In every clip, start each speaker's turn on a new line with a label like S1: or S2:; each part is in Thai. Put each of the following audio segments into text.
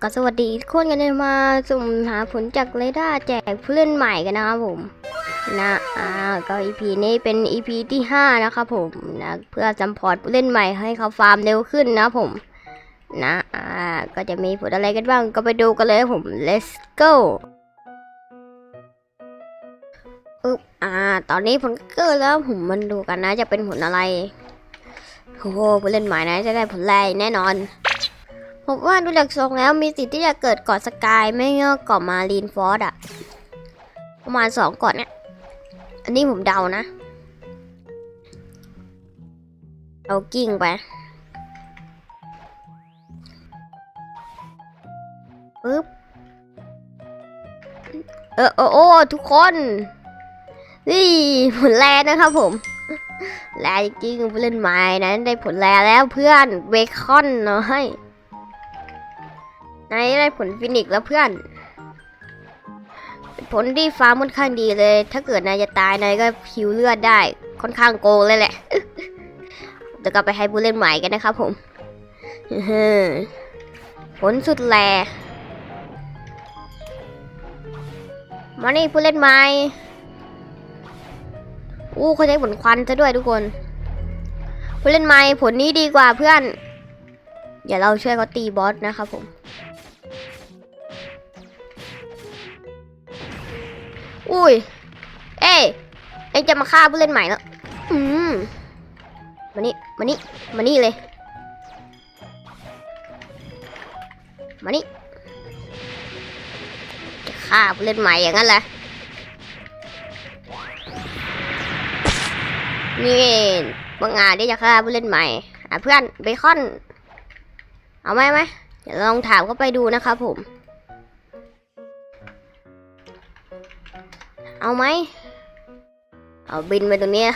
S1: ก็สวัสดีทุกคนกันเลยมาสุ่มหาผลจากเรดาร์แจกผู้เล่นใหม่กันนะครับผม นะอ่าก็ EP นี้เป็น EP ที่ 5 นะครับผมนะเพื่อซัมพอร์ตผู้เล่นใหม่ให้เขาฟาร์มเร็วขึ้นนะผมนะอ่าก็จะมีผลอะไรกันบ้างก็ไปดูกันเลยผม let's go อึ๊บอ่า ตอนนี้ผลเกิดแล้วผมมันดูกันนะจะเป็นผลอะไรโอ้โหผู้เล่นใหม่นะจะได้ผลแรงแน่นอน ผมว่าดูจากทรงแล้วมีสิทธิ์ที่จะเกิดเกาะสกายไม่ก็เกาะมารีนฟอร์ดอะประมาณสองเกาะเนี่ย อันนี้ผมเดานะเรากิ้งไปปึ๊บเออโอ้โอ้ทุกคนนี่ผลแรนะครับผมแรจริงเล่นใหม่นะได้ผลแรแล้วเพื่อนเบคอนเนาะให้ นายได้ผลฟินิกแล้วเพื่อน ผลที่ฟ้าค่อนข้างดีเลย ถ้าเกิดนายจะตายนายก็ผิวเลือดได้ ค่อนข้างโกงเลยแหละเดี๋ยวกลับไปให้ผู้เล่นใหม่กันนะครับผมผลสุดแลมานี่ผู้เล่นใหม่อู้เขาใช้ผลควันซะด้วยทุกคน ผู้เล่นใหม่ผลนี้ดีกว่าเพื่อนอย่าเราช่วยเขาตีบอสนะครับผม อุ้ย เอ้ยเอ็งจะมาฆ่าผู้เล่นใหม่แล้ว อืมมานี่ มานี่ มานี่เลย มานี่ จะฆ่าผู้เล่นใหม่อย่างนั้นแหละนี่บางงานที่จะฆ่าผู้เล่นใหม่ อะเพื่อนเบคอน เอาไหมไหมเดี๋ยวลองถามเขาไปดูนะครับผม เอาไหม เอาบินไปตรงนี้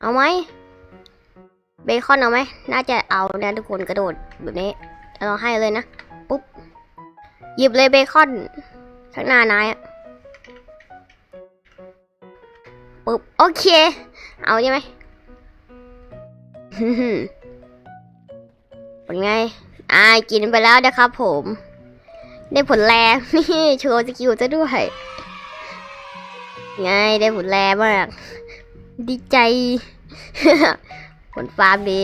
S1: เอาไหม เบคอนเอาไหม น่าจะเอานะทุกคนกระโดดแบบนี้ เราให้เลยนะ ปุ๊บ หยิบเลยเบคอน ข้างหน้านายปุ๊บ โอเค เอาใช่ไหมเป็นไง อ่า กินไปแล้วนะครับผม ได้ผลแรงนี่โชว์สกิลซะด้วยไงได้ผลแรงมาก ดีใจ ผลฟาร์มดี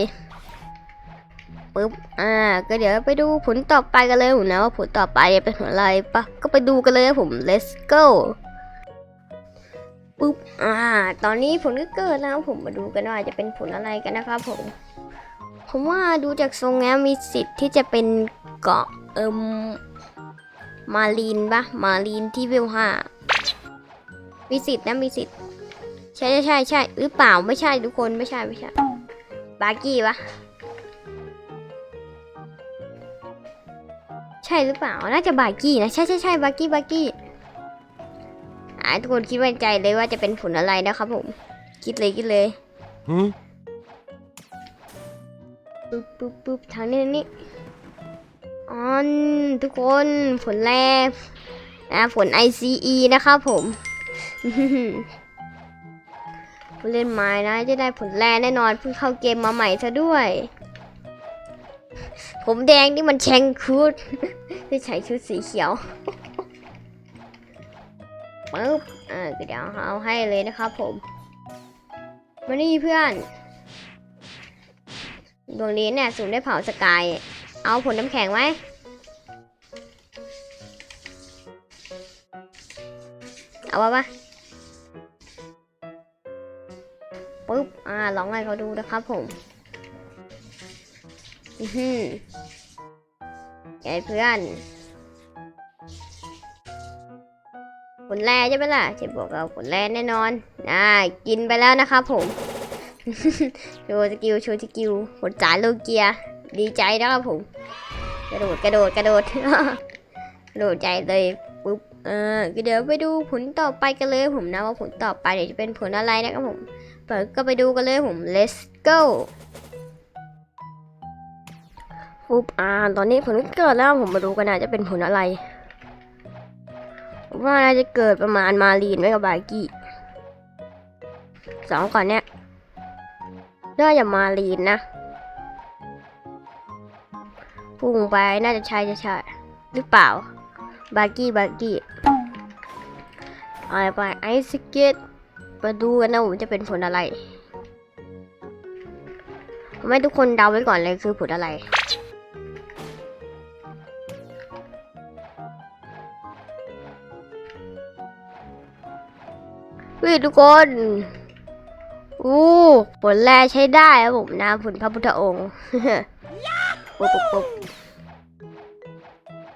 S1: ปึ๊บ อ่า ก็เดี๋ยวไปดูผลต่อไปกันเลยผมนะว่าผลต่อไปจะเป็นผลอะไรปะก็ไปดูกันเลยผม let's go ปึ๊บ อ่า ตอนนี้ผลก็เกิดแล้วผมมาดูกันว่าจะเป็นผลอะไรกันนะครับผม ผมว่าดูจากทรงแล้วมีสิทธิ์ที่จะเป็นเกาะเอิม มารีนปะมารีนที่เวลห้ามีสิทธิ์นะมีสิทธิ์ใช่ใช่ใช่ใช่หรือเปล่าไม่ใช่ทุกคนไม่ใช่ไม่ใช่บาร์กี้ปะใช่หรือเปล่าน่าจะบาร์กี้นะใช่ใช่ใช่บาร์กี้บาร์กี้อ่าทุกคนคิดไว้ในใจเลยว่าจะเป็นผลอะไรนะครับผม คิดเลยคิดเลย
S2: Huh?
S1: ปุ๊บปุ๊บปุ๊บทางนี้ทางนี้ ออนทุกคนผลแรกนะผล ICE นะครับผมผู้เล่นไม้นะจะได้ผลแรกแน่นอนเพิ่งเข้าเกมมาใหม่ซะด้วย ผมแดงนี่มันแชงคูดจะใช้ชุดสีเขียวปึ๊บอ่าเดี๋ยวเอาให้เลยนะครับผมมานี่เพื่อน ดวงนี้เนี่ยสูงได้เผาสกาย เอาผลน้ำแข็งไหมเอาวะปะปุ๊บ อ่าลองให้เขาดูนะครับผม อือหือไงเพื่อนผลแร่ใช่ไหมล่ะเจะบอกเราผลแร่แน่นอนอ่ากินไปแล้วนะครับผม โชว์สกิล โชว์สกิลผลจ่ายโลเกีย ดีใจนะครับผม กระโดดกระโดดกระโดดกระโดดใจเลยปุ๊บเออเดี๋ยวไปดูผลต่อไปกันเลยผมนะว่าผลต่อไปเนี่ยจะเป็นผลอะไรนะครับผมเปิดก็ไปดูกันเลยผม let's go ปุ๊บอ่าตอนนี้ผลเกิดแล้วผมมาดูกันนะจะเป็นผลอะไรว่าน่าจะเกิดประมาณมารีนไว้กับบากี้สองก่อนเนี้ยน่าจะมาลีนนะ พุ่งไปน่าจะใช่จะใช่หรือเปล่า บาร์กี้บาร์กี้อะไรไปไอซิเกตมาดูกันนะผมจะเป็นผลอะไรผมให้ทุกคนเดาไว้ก่อนเลยคือผลอะไร วิทุกคนอู้ผลแรกใช้ได้ครับผมนะผลพระพุทธองค์ ปุ๊บปุ๊บปุ๊บ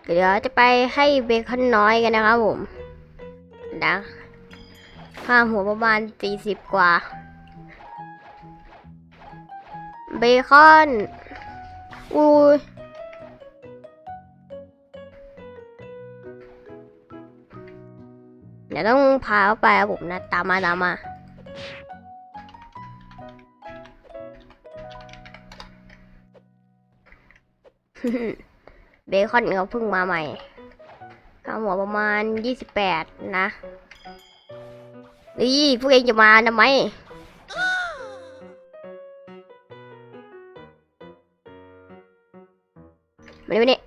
S1: เดี๋ยวจะไปให้เบคอนน้อยกันนะครับผมนะค่ามหัวประมาณสี่สิบกว่า เบคอนอุ้ยเดี๋ยวต้องพาเขาไปครับผมนะ ตามมาตามมา เบคอนเขาเพิ่งมาใหม่ค่าหัวประมาณยี่สิบแปดนะนี่พวกเองจะมาทำไมมานี่มานี่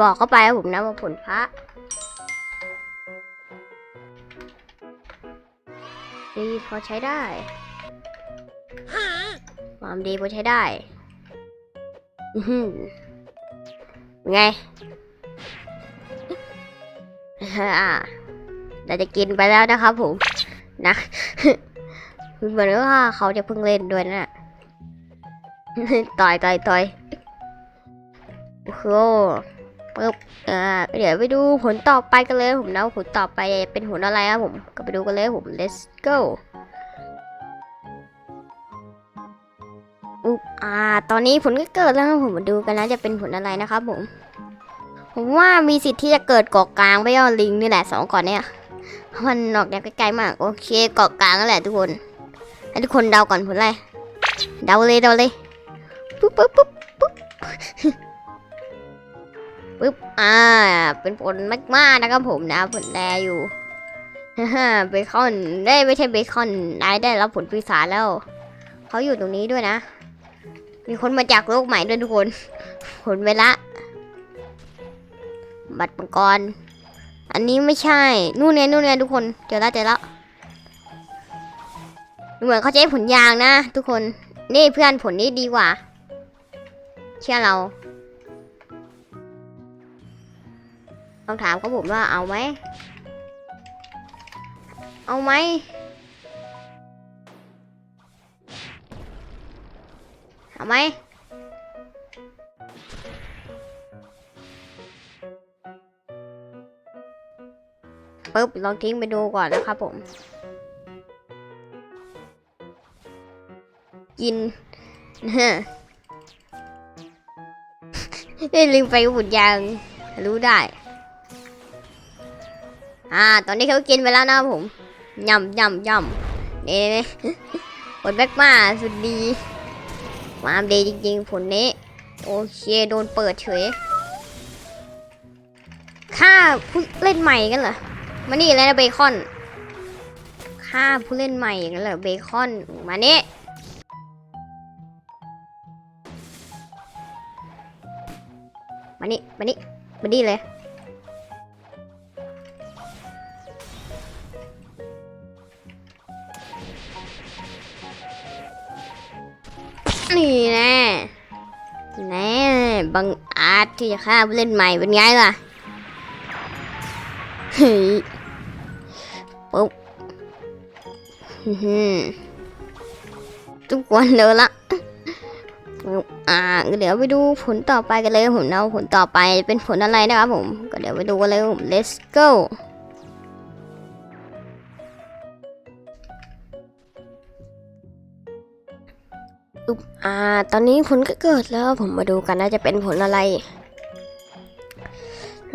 S1: บอกเขาไปผมนะว่าผลพระดีพอใช้ได้ ความดีพอใช้ได้อือหือเป็นไงอ่าเราจะกินไปแล้วนะครับผม นะเหมือนว่าเขาจะเพิ่งเล่นด้วยนะต่อยต่อยต่อยโอ้โหปึ๊บอ่าเดี๋ยวไปดูผลต่อไปกันเลยผมนะผลต่อไปเป็นผลอะไรครับผม ก็ไปดูกันเลยผม let's go อ่า ตอนนี้ผลก็เกิดแล้วผมมาดูกันนะจะเป็นผลอะไรนะครับผม ผมว่ามีสิทธิ์ที่จะเกิดเกาะกลางไปย่อลิงนี่แหละสองก่อนเนี่ยมันออกแนวไกลๆมาก โอเคเกาะกลางนั่นแหละทุกคนให้ทุกคนเดาก่อนผลอะไรเดาเลยเดาเลยปุ๊บปุ๊บปุ๊บปุ๊บปุ๊บอ่า เป็นผลมากๆนะครับผมนะผลแรอยู่เบคอนได้ไม่ใช่เบคอนนายได้รับผลปีศาจแล้ว เขาอยู่ตรงนี้ด้วยนะ มีคนมาจากโลกใหม่ด้วยทุกคนผลไปละ บัตรมังกร อันนี้ไม่ใช่ นู่นเนี่ยนู่นเนี่ยทุกคน เจอแล้วเจอแล้วเหมือนเขาจะให้ผลยางนะ ทุกคน นี่เพื่อนผลนี้ดีกว่า เชื่อเราลองถามเขาผมว่าเอาไหม เอาไหม เอาไหมปุ๊บลองทิ้งไปดูก่อนนะครับผม กินฮะลืมไปบุญยางรู้ได้ อ่า ตอนนี้เขากินไปแล้วนะผมยำยำยำนี่นี่ผลแบกมาสุดดี ความดีจริงๆผลนี้ โอเคโดนเปิดเฉยค่าผู้เล่นใหม่กันเหรอมานี่เลยนะเบคอนฆ่าผู้เล่นใหม่อย่างนั้นเหรอเบคอนมานี่มานี่มานี่มานี่เลย บังอาจที่จะฆ่าผู้เล่นใหม่เป็นไงล่ะเฮ้ยปุ๊บทุกคนเดินละอ่าเดี๋ยวไปดูผลต่อไปกันเลยผมเอาผลต่อไปเป็นผลอะไรนะครับผม ก็เดี๋ยวไปดูกันเลยผม let's go อุ๊บอ่า ตอนนี้ผลก็เกิดแล้วผมมาดูกันนะจะเป็นผลอะไร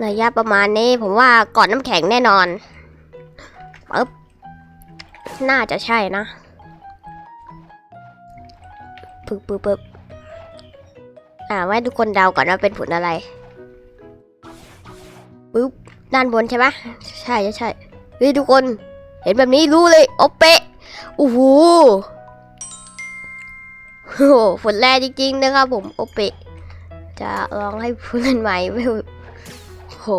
S1: ระยะประมาณนี้ผมว่าก่อนน้ำแข็งแน่นอนปึ๊บน่าจะใช่นะปึ๊บปึ๊บปึ๊บอ่าไว้ทุกคนเดาก่อนว่าเป็นผลอะไรปึ๊บด้านบนใช่ไหมใช่ใช่ใช่เฮ้ยทุกคน เห็นแบบนี้รู้เลยโอเปะโอ้โห โหฝนแรงจริงๆนะครับผมโอเปะจะลองให้ผู้เล่นใหม่ไปโอ้โห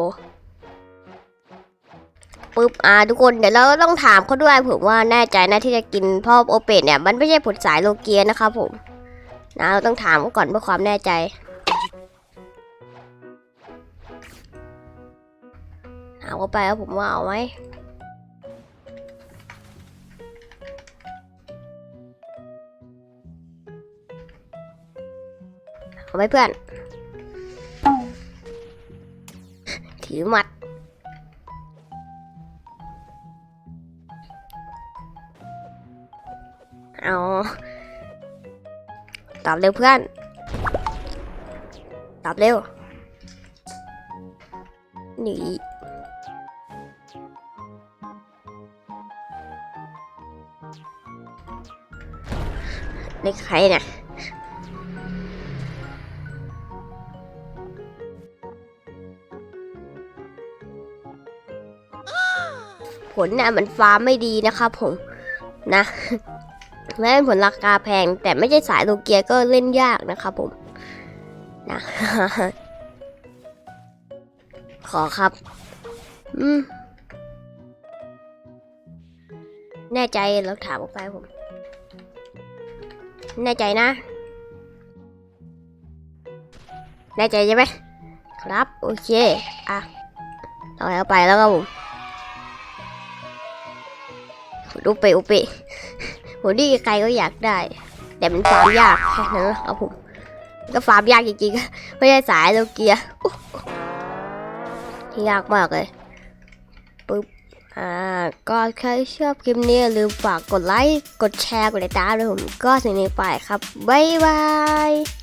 S1: ปึ๊บอ่าทุกคนเดี๋ยวเราต้องถามเขาด้วยผมว่าแน่ใจนะที่จะกินพราะโอเปะเนี่ยมันไม่ใช่ผลสายโลเกียนะครับผมนะเราต้องถามเขาก่อนเพื่อความแน่ใจ ถามเขาไปแล้วผมว่าเอาไหม เอาไหมเพื่อน ถือหมัด เอาตอบเร็วเพื่อน ตอบเร็วนี่เล็กใครเนี่ย ผลเนี่ยมันฟาร์มไม่ดีนะครับผมนะแม้เป็นผลราคาแพง แต่ไม่ใช่สายโลเกียก็เล่นยากนะครับผมนะขอครับ อืม แน่ใจเราถามออกไปผม แน่ใจนะ แน่ใจใช่ไหมครับ โอเค อะเราเอาไปแล้วครับผม อุเปอุเปผมที่ใครก็อยากได้ แต่มันฟาร์มยากแค่นั้นแหละครับผมก็ฟาร์มยากจริงๆ ไม่ใช่สายโลเกียโอ้โหยากมากเลยปึ๊บอ่าก็ใครชอบคลิปนี้ลืมฝากกดไลค์ กดแชร์ กดติดตามด้วยผมก็สิ่งนี้ไปครับ บ๊ายบาย